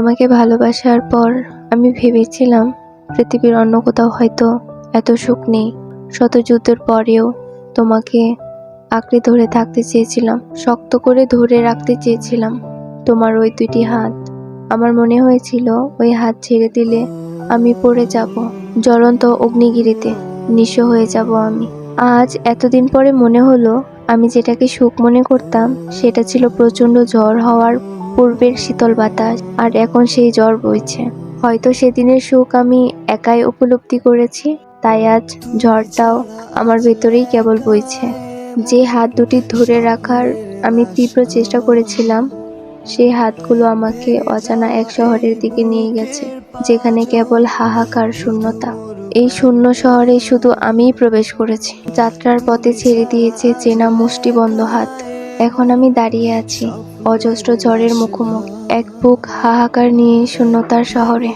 তোমাকে ভালোবাসার পর আমি ভেবেছিলাম পৃথিবীর অন্য কোথাও হয়তো এত সুখ নেই। শত যুদ্ধের পরেও তোমাকে আঁকড়ে ধরে থাকতে চেয়েছিলাম, শক্ত করে ধরে রাখতে চেয়েছিলাম। তোমার ওই দুইটি হাত, আমার মনে হয়েছিল ওই হাত ছেড়ে দিলে আমি পড়ে যাব, জ্বলন্ত অগ্নিগিরিতে নিঃস্ব হয়ে যাব আমি। আজ এতদিন পরে মনে হলো আমি যেটাকে সুখ মনে করতাম, সেটা ছিল প্রচণ্ড ঝড় হওয়ার পূর্বের শীতল বাতাস, আর এখন সেই জ্বর বইছে। হয়তো সেদিনের সুখ আমি একাই উপলব্ধি করেছি, তাই আজ ঝড়টাও আমার ভেতরেই কেবল বইছে। যে হাত দুটি ধরে রাখার আমি তীব্র চেষ্টা করেছিলাম সেই হাতগুলো আমাকে অজানা এক শহরের দিকে নিয়ে গেছে, যেখানে কেবল হাহাকার শূন্যতা। এই শূন্য শহরে শুধু আমিই প্রবেশ করেছি। যাত্রার পথে ছেড়ে দিয়েছে চেনা মুষ্টিবন্ধ হাত। এখন আমি দাঁড়িয়ে আছি অজস্র ঝড়ের মুখোমুখি এক বুক হাহাকার নিয়ে শূন্যতার শহরে।